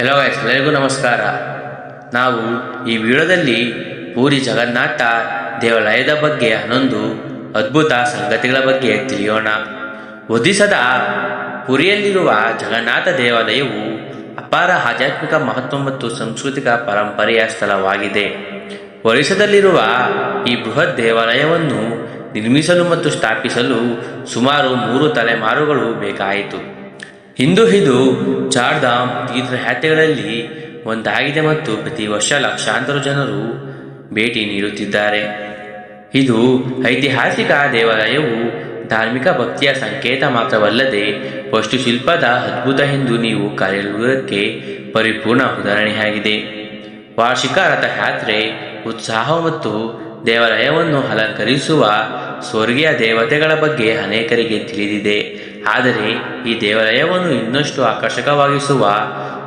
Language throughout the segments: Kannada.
ಹೆಲೋ ಗೈಸ್ ಎಲ್ಲರಿಗೂ ನಮಸ್ಕಾರ. ನಾವು ಈ ವಿಡಿಯೋದಲ್ಲಿ ಪೂರಿ ಜಗನ್ನಾಥ ದೇವಾಲಯದ ಬಗ್ಗೆ ಹನ್ನೊಂದು ಅದ್ಭುತ ಸಂಗತಿಗಳ ಬಗ್ಗೆ ತಿಳಿಯೋಣ. ಒದಿಸದ ಪುರಿಯಲ್ಲಿರುವ ಜಗನ್ನಾಥ ದೇವಾಲಯವು ಅಪಾರ ಆಧ್ಯಾತ್ಮಿಕ ಮಹತ್ವ ಮತ್ತು ಸಾಂಸ್ಕೃತಿಕ ಪರಂಪರೆಯ ಸ್ಥಳವಾಗಿದೆ. ಒರಿಸ್ಸಾದಲ್ಲಿರುವ ಈ ಬೃಹತ್ ದೇವಾಲಯವನ್ನು ನಿರ್ಮಿಸಲು ಮತ್ತು ಸ್ಥಾಪಿಸಲು ಸುಮಾರು ಮೂರು ತಲೆಮಾರುಗಳು ಬೇಕಾಯಿತು. ಇಂದು ಇದು ಚಾರ್ಧಾಮ್ ತೀರ್ಥಯಾತ್ರೆಗಳಲ್ಲಿ ಒಂದಾಗಿದೆ ಮತ್ತು ಪ್ರತಿ ವರ್ಷ ಲಕ್ಷಾಂತರ ಜನರು ಭೇಟಿ ನೀಡುತ್ತಿದ್ದಾರೆ. ಇದು ಐತಿಹಾಸಿಕ ದೇವಾಲಯವು ಧಾರ್ಮಿಕ ಭಕ್ತಿಯ ಸಂಕೇತ ಮಾತ್ರವಲ್ಲದೆ ವಸ್ತುಶಿಲ್ಪದ ಅದ್ಭುತ ಎಂದು ನೀವು ಕರೆಯುವುದಕ್ಕೆ ಪರಿಪೂರ್ಣ ಉದಾಹರಣೆಯಾಗಿದೆ. ವಾರ್ಷಿಕ ರಥಯಾತ್ರೆ, ಉತ್ಸಾಹ ಮತ್ತು ದೇವಾಲಯವನ್ನು ಅಲಂಕರಿಸುವ ಸ್ವರ್ಗೀಯ ದೇವತೆಗಳ ಬಗ್ಗೆ ಅನೇಕರಿಗೆ ತಿಳಿದಿದೆ. ಆದರೆ ಈ ದೇವಾಲಯವನ್ನು ಇನ್ನಷ್ಟು ಆಕರ್ಷಕವಾಗಿಸುವ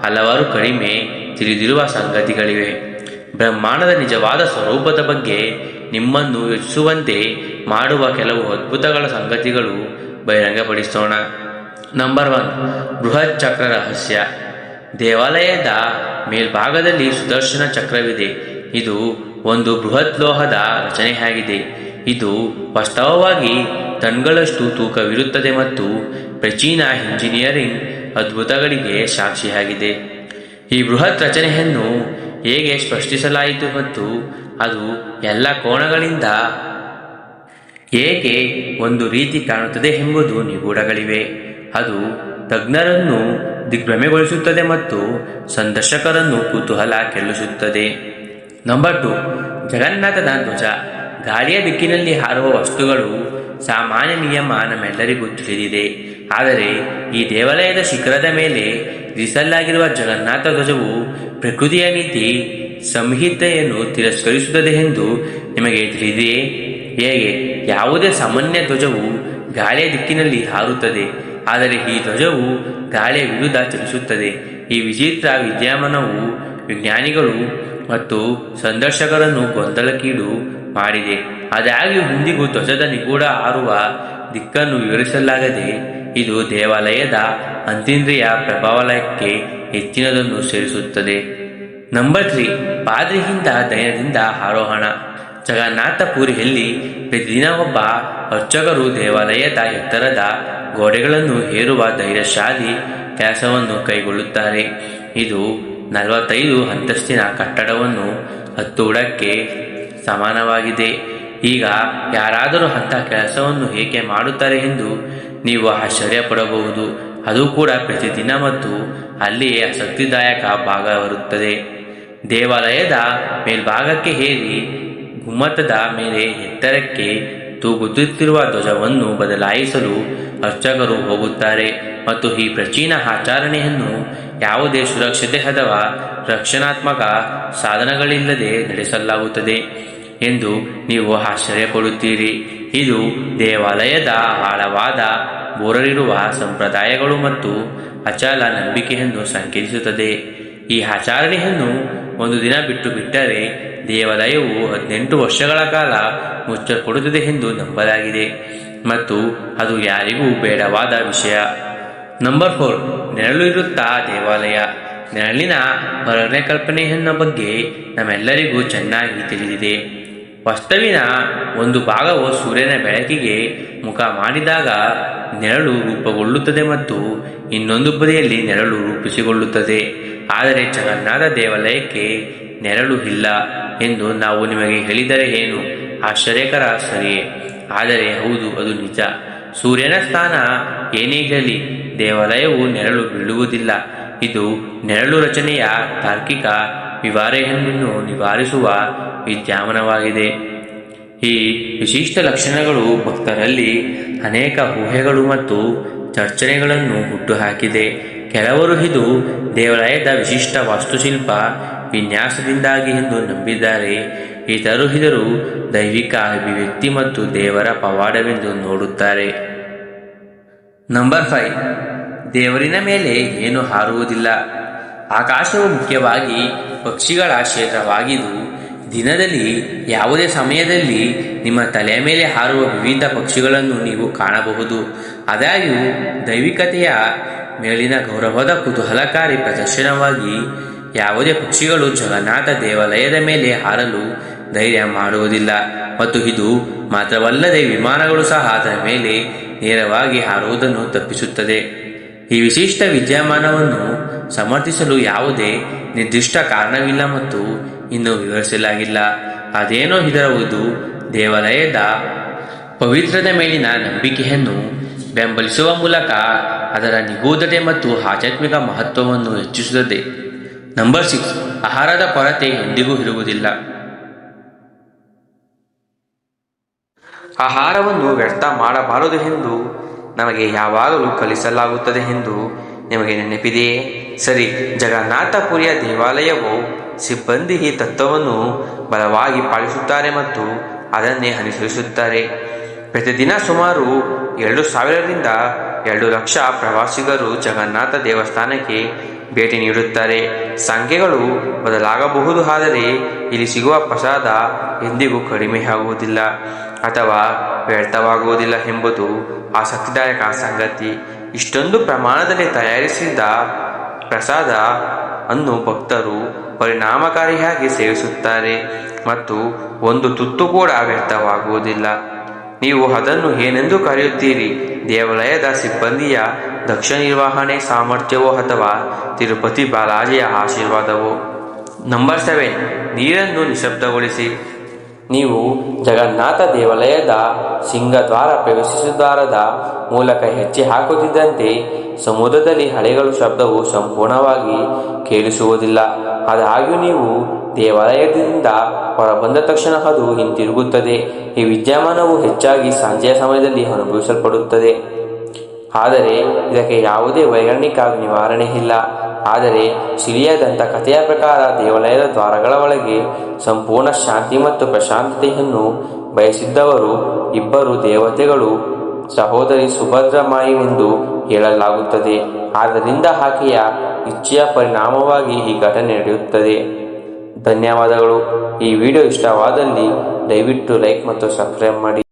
ಹಲವಾರು ಕಡಿಮೆ ತಿಳಿದಿರುವ ಸಂಗತಿಗಳಿವೆ. ಬ್ರಹ್ಮಾಂಡದ ನಿಜವಾದ ಸ್ವರೂಪದ ಬಗ್ಗೆ ನಿಮ್ಮನ್ನು ಯೋಚಿಸುವಂತೆ ಮಾಡುವ ಕೆಲವು ಅದ್ಭುತಗಳ ಸಂಗತಿಗಳು ಬಹಿರಂಗಪಡಿಸೋಣ. ನಂಬರ್ ಒನ್ ಬೃಹತ್ ಚಕ್ರ ರಹಸ್ಯ. ದೇವಾಲಯದ ಮೇಲ್ಭಾಗದಲ್ಲಿ ಸುದರ್ಶನ ಚಕ್ರವಿದೆ. ಇದು ಒಂದು ಬೃಹತ್ ಲೋಹದ ರಚನೆಯಾಗಿದೆ. ಇದು ವಾಸ್ತವವಾಗಿ ಟನ್ಗಳಷ್ಟು ತೂಕವಿರುತ್ತದೆ ಮತ್ತು ಪ್ರಾಚೀನ ಇಂಜಿನಿಯರಿಂಗ್ ಅದ್ಭುತಗಳಿಗೆ ಸಾಕ್ಷಿಯಾಗಿದೆ. ಈ ಬೃಹತ್ ರಚನೆಯನ್ನು ಹೇಗೆ ಸ್ಪಷ್ಟಿಸಲಾಯಿತು ಮತ್ತು ಅದು ಎಲ್ಲ ಕೋಣಗಳಿಂದ ಹೇಗೆ ಒಂದು ರೀತಿ ಕಾಣುತ್ತದೆ ಎಂಬುದು ನಿಗೂಢಗಳಿವೆ. ಅದು ತಜ್ಞರನ್ನು ದಿಗ್ಭ್ರಮೆಗೊಳಿಸುತ್ತದೆ ಮತ್ತು ಸಂದರ್ಶಕರನ್ನು ಕುತೂಹಲ ಕೆಲ್ಲಿಸುತ್ತದೆ ನಂಬರ್ ಟು ಜಗನ್ನಾಥದ ಧ್ವಜ. ಗಾಳಿಯ ದಿಕ್ಕಿನಲ್ಲಿ ಹಾರುವ ವಸ್ತುಗಳು ಸಾಮಾನ್ಯ ನಿಯಮ ನಮ್ಮೆಲ್ಲರಿಗೂ ತಿಳಿದಿದೆ. ಆದರೆ ಈ ದೇವಾಲಯದ ಶಿಖರದ ಮೇಲೆ ಇರಿಸಲಾಗಿರುವ ಜಗನ್ನಾಥ ಧ್ವಜವು ಪ್ರಕೃತಿಯ ನೀತಿ ಸಂಹಿತೆಯನ್ನು ತಿರಸ್ಕರಿಸುತ್ತದೆ ಎಂದು ನಿಮಗೆ ತಿಳಿದಿದೆಯೇ? ಹೇಗೆ? ಯಾವುದೇ ಸಾಮಾನ್ಯ ಧ್ವಜವು ಗಾಳಿಯ ದಿಕ್ಕಿನಲ್ಲಿ ಹಾರುತ್ತದೆ, ಆದರೆ ಈ ಧ್ವಜವು ಗಾಳಿಯ ವಿರುದ್ಧ ಚಲಿಸುತ್ತದೆ. ಈ ವಿಚಿತ್ರ ವಿದ್ಯಮಾನವು ವಿಜ್ಞಾನಿಗಳು ಮತ್ತು ಸಂದರ್ಶಕರನ್ನು ಗೊಂದಲಕ್ಕೀಡು ಮಾಡಿದೆ. ಆದಾಗ್ಯೂ ಇಂದಿಗೂ ಧ್ವಜದ ನಿಗೂಢ ಆರುವ ದಿಕ್ಕನ್ನು ವಿವರಿಸಲಾಗದೆ ಇದು ದೇವಾಲಯದ ಅಂತೀಂದ್ರಿಯ ಪ್ರಭಾವಲಯಕ್ಕೆ ಹೆಚ್ಚಿನದನ್ನು ಸೇರಿಸುತ್ತದೆ. ನಂಬರ್ ತ್ರೀ ಪಾದ್ರಿಯಿಂದ ದಯದಿಂದ ಆರೋಹಣ. ಜಗನ್ನಾಥಪುರಿಯಲ್ಲಿ ಪ್ರತಿದಿನ ಒಬ್ಬ ಅರ್ಚಕರು ದೇವಾಲಯದ ಎತ್ತರದ ಗೋಡೆಗಳನ್ನು ಹೇರುವ ಧೈರ್ಯಶಾಲಿ ಕೆಲಸವನ್ನು ಕೈಗೊಳ್ಳುತ್ತಾರೆ. ಇದು ನಲವತ್ತೈದು ಅಂತಸ್ತಿನ ಕಟ್ಟಡವನ್ನು ಹತ್ತುವುದಕ್ಕೆ ಸಮಾನವಾಗಿದೆ. ಈಗ ಯಾರಾದರೂ ಅಂಥ ಕೆಲಸವನ್ನು ಏಕೆ ಮಾಡುತ್ತಾರೆ ಎಂದು ನೀವು ಆಶ್ಚರ್ಯಪಡಬಹುದು ಅದು ಕೂಡ ಪ್ರತಿದಿನ ಮತ್ತು ಅಲ್ಲಿಯೇ ಆಸಕ್ತಿದಾಯಕ ಭಾಗ ಬರುತ್ತದೆ. ದೇವಾಲಯದ ಮೇಲ್ಭಾಗಕ್ಕೆ ಹೇರಿ ಗುಮ್ಮಟದ ಮೇಲೆ ಎತ್ತರಕ್ಕೆ ತೂಗುತ್ತಿರುವ ಧ್ವಜವನ್ನು ಬದಲಾಯಿಸಲು ಅರ್ಚಕರು ಹೋಗುತ್ತಾರೆ ಮತ್ತು ಈ ಪ್ರಾಚೀನ ಆಚರಣೆಯನ್ನು ಯಾವುದೇ ಸುರಕ್ಷತೆ ಅಥವಾ ರಕ್ಷಣಾತ್ಮಕ ಸಾಧನಗಳಿಲ್ಲದೆ ನಡೆಸಲಾಗುತ್ತದೆ. ಎಂದು ನೀವು ಆಶ್ಚರ್ಯಪಡುತ್ತೀರಿ. ಇದು ದೇವಾಲಯದ ಆಳವಾದ ಬೋರರಿರುವ ಸಂಪ್ರದಾಯಗಳು ಮತ್ತು ಅಚಲ ನಂಬಿಕೆಯನ್ನು ಸಂಕೇತಿಸುತ್ತದೆ. ಈ ಆಚರಣೆಯನ್ನು ಒಂದು ದಿನ ಬಿಟ್ಟು ಬಿಟ್ಟರೆ ದೇವಾಲಯವು ಹದಿನೆಂಟು ವರ್ಷಗಳ ಕಾಲ ಮುಚ್ಚಲ್ಪಡುತ್ತದೆ ಎಂದು ನಂಬಲಾಗಿದೆ. ಮತ್ತು ಅದು ಯಾರಿಗೂ ಬೇಡವಾದ ವಿಷಯ. ನಂಬರ್ ಫೋರ್ ನೆರಳು ಇರುತ್ತಾ ದೇವಾಲಯ. ನೆರಳಿನ ಪರಿಕಲ್ಪನೆಯನ್ನ ಬಗ್ಗೆ ನಮ್ಮೆಲ್ಲರಿಗೂ ಚೆನ್ನಾಗಿ ತಿಳಿದಿದೆ. ವಸ್ತುವಿನ ಒಂದು ಭಾಗವು ಸೂರ್ಯನ ಬೆಳಕಿಗೆ ಮುಖ ಮಾಡಿದಾಗ ನೆರಳು ರೂಪುಗೊಳ್ಳುತ್ತದೆ ಮತ್ತು ಇನ್ನೊಂದು ಬದಿಯಲ್ಲಿ ನೆರಳು ರೂಪಿಸಿಕೊಳ್ಳುತ್ತದೆ. ಆದರೆ ಜಗನ್ನಾಥ ದೇವಾಲಯಕ್ಕೆ ನೆರಳು ಇಲ್ಲ ಎಂದು ನಾವು ನಿಮಗೆ ಹೇಳಿದರೆ ಏನು? ಆಶ್ಚರ್ಯಕರ ಸರಿಯೇ. ಆದರೆ ಹೌದು, ಅದು ನಿಜ. ಸೂರ್ಯನ ಸ್ಥಾನ ಏನೇ ಇರಲಿ, ದೇವಾಲಯವು ನೆರಳು ಬೀಳುವುದಿಲ್ಲ. ಇದು ನೆರಳು ರಚನೆಯ ತಾರ್ಕಿಕ ವಿವಾರೆಯನ್ನು ನಿವಾರಿಸುವ ವಿದ್ಯಮಾನವಾಗಿದೆ ಈ ವಿಶಿಷ್ಟ ಲಕ್ಷಣಗಳು ಭಕ್ತರಲ್ಲಿ ಅನೇಕ ಊಹೆಗಳು ಮತ್ತು ಚರ್ಚನೆಗಳನ್ನು ಹುಟ್ಟುಹಾಕಿದೆ. ಕೆಲವರು ಇದು ದೇವಾಲಯದ ವಿಶಿಷ್ಟ ವಾಸ್ತುಶಿಲ್ಪ ವಿನ್ಯಾಸದಿಂದಾಗಿ ಎಂದು ನಂಬಿದ್ದಾರೆ. ಇತರು ಇದರು ದೈವಿಕ ಅಭಿವ್ಯಕ್ತಿ ಮತ್ತು ದೇವರ ಪವಾಡವೆಂದು ನೋಡುತ್ತಾರೆ. ನಂಬರ್ ಫೈವ್ ದೇವರಿನ ಮೇಲೆ ಏನು ಹಾರುವುದಿಲ್ಲ. ಆಕಾಶವು ಮುಖ್ಯವಾಗಿ ಪಕ್ಷಿಗಳ ಕ್ಷೇತ್ರವಾಗಿದ್ದು, ದಿನದಲ್ಲಿ ಯಾವುದೇ ಸಮಯದಲ್ಲಿ ನಿಮ್ಮ ತಲೆಯ ಮೇಲೆ ಹಾರುವ ವಿವಿಧ ಪಕ್ಷಿಗಳನ್ನು ನೀವು ಕಾಣಬಹುದು. ಆದಾಗ್ಯೂ, ದೈವಿಕತೆಯ ಮೇಲಿನ ಗೌರವದ ಕುತೂಹಲಕಾರಿ ಪ್ರದರ್ಶನವಾಗಿ ಯಾವುದೇ ಪಕ್ಷಿಗಳು ಜಗನ್ನಾಥ ದೇವಾಲಯದ ಮೇಲೆ ಹಾರಲು ಧೈರ್ಯ ಮಾಡುವುದಿಲ್ಲ. ಮತ್ತು ಇದು ಮಾತ್ರವಲ್ಲದೆ ವಿಮಾನಗಳು ಸಹ ಅದರ ಮೇಲೆ ನೇರವಾಗಿ ಹಾರುವುದನ್ನು ತಪ್ಪಿಸುತ್ತದೆ. ಈ ವಿಶಿಷ್ಟ ವಿದ್ಯಮಾನವನ್ನು ಸಮರ್ಥಿಸಲು ಯಾವುದೇ ನಿರ್ದಿಷ್ಟ ಕಾರಣವಿಲ್ಲ ಮತ್ತು ಇನ್ನೂ ವಿವರಿಸಲಾಗಿಲ್ಲ. ಅದೇನೋ ಇದರ ಇದು ದೇವಾಲಯದ ಪವಿತ್ರದ ಮೇಲಿನ ನಂಬಿಕೆಯನ್ನು ಬೆಂಬಲಿಸುವ ಮೂಲಕ ಅದರ ನಿಗೂಢತೆ ಮತ್ತು ಆಧ್ಯಾತ್ಮಿಕ ಮಹತ್ವವನ್ನು ಹೆಚ್ಚಿಸುತ್ತದೆ. ನಂಬರ್ ಸಿಕ್ಸ್ ಆಹಾರದ ಕೊರತೆ ಎಂದಿಗೂ ಇರುವುದಿಲ್ಲ. ಆಹಾರವನ್ನು ವ್ಯರ್ಥ ಮಾಡಬಾರದು ಎಂದು ನಮಗೆ ಯಾವಾಗಲೂ ಕಲಿಸಲಾಗುತ್ತದೆ ಎಂದು ನಿಮಗೆ ನೆನಪಿದೆಯೇ? ಸರಿ, ಜಗನ್ನಾಥಪುರಿಯ ದೇವಾಲಯವು ಸಿಬ್ಬಂದಿ ಈ ತತ್ವವನ್ನು ಬಲವಾಗಿ ಪಾಲಿಸುತ್ತಾರೆ ಮತ್ತು ಅದನ್ನೇ ಅನುಸರಿಸುತ್ತಾರೆ. ಪ್ರತಿದಿನ ಸುಮಾರು ಎರಡು ಸಾವಿರದಿಂದ ಎರಡು ಲಕ್ಷ ಪ್ರವಾಸಿಗರು ಜಗನ್ನಾಥ ದೇವಸ್ಥಾನಕ್ಕೆ ಭೇಟಿ ನೀಡುತ್ತಾರೆ. ಸಂಖ್ಯೆಗಳು ಬದಲಾಗಬಹುದು, ಆದರೆ ಇಲ್ಲಿ ಸಿಗುವ ಪ್ರಸಾದ ಎಂದಿಗೂ ಕಡಿಮೆಯಾಗುವುದಿಲ್ಲ ಅಥವಾ ವ್ಯರ್ಥವಾಗುವುದಿಲ್ಲ ಎಂಬುದು ಆಸಕ್ತಿದಾಯಕ ಸಂಗತಿ. ಇಷ್ಟೊಂದು ಪ್ರಮಾಣದಲ್ಲಿ ತಯಾರಿಸಿದ ಪ್ರಸಾದ ಅನ್ನು ಭಕ್ತರು ಪರಿಣಾಮಕಾರಿಯಾಗಿ ಸೇವಿಸುತ್ತಾರೆ ಮತ್ತು ಒಂದು ತುತ್ತು ಕೂಡ ವ್ಯರ್ಥವಾಗುವುದಿಲ್ಲ. ನೀವು ಅದನ್ನು ಏನೆಂದು ಕರೆಯುತ್ತೀರಿ? ದೇವಾಲಯದ ಸಿಬ್ಬಂದಿಯ ದಕ್ಷ ನಿರ್ವಹಣೆ ಸಾಮರ್ಥ್ಯವೋ ಅಥವಾ ತಿರುಪತಿ ಬಾಲಾಜಿಯ ಆಶೀರ್ವಾದವೋ? Number seven. ನೀರನ್ನು ನಿಶಬ್ದಗೊಳಿಸಿ. ನೀವು ಜಗನ್ನಾಥ ದೇವಾಲಯದ ಸಿಂಹದ್ವಾರ ಪ್ರವೇಶಿಸುತ್ತಾರದ ಮೂಲಕ ಹೆಜ್ಜೆ ಹಾಕುತ್ತಿದ್ದಂತೆ ಸಮುದ್ರದಲ್ಲಿ ಹಳೆಗಳು ಶಬ್ದವು ಸಂಪೂರ್ಣವಾಗಿ ಕೇಳಿಸುವುದಿಲ್ಲ. ಆದಾಗ್ಯೂ ನೀವು ದೇವಾಲಯದಿಂದ ಹೊರಬಂದ ತಕ್ಷಣ ಅದು ಹಿಂತಿರುಗುತ್ತದೆ. ಈ ವಿದ್ಯಮಾನವು ಹೆಚ್ಚಾಗಿ ಸಂಜೆಯ ಸಮಯದಲ್ಲಿ ಅನುಭವಿಸಲ್ಪಡುತ್ತದೆ. ಆದರೆ ಇದಕ್ಕೆ ಯಾವುದೇ ವೈಜ್ಞಾನಿಕ ನಿವಾರಣೆ ಇಲ್ಲ. ಆದರೆ ಸಿರಿಯಾದಂಥ ಕಥೆಯ ಪ್ರಕಾರ ದೇವಾಲಯದ ದ್ವಾರಗಳ ಒಳಗೆ ಸಂಪೂರ್ಣ ಶಾಂತಿ ಮತ್ತು ಪ್ರಶಾಂತತೆಯನ್ನು ಬಯಸಿದ್ದವರು ಇಬ್ಬರು ದೇವತೆಗಳು ಸಹೋದರಿ ಸುಭದ್ರಮಾಯಿವೆಂದು ಹೇಳಲಾಗುತ್ತದೆ. ಆದ್ದರಿಂದ ಆಕೆಯ ಇಚ್ಛೆಯ ಪರಿಣಾಮವಾಗಿ ಈ ಘಟನೆ ನಡೆಯುತ್ತದೆ. ಧನ್ಯವಾದಗಳು. ಈ ವಿಡಿಯೋ ಇಷ್ಟವಾದಲ್ಲಿ ದಯವಿಟ್ಟು ಲೈಕ್ ಮತ್ತು ಸಬ್ಸ್ಕ್ರೈಬ್ ಮಾಡಿ.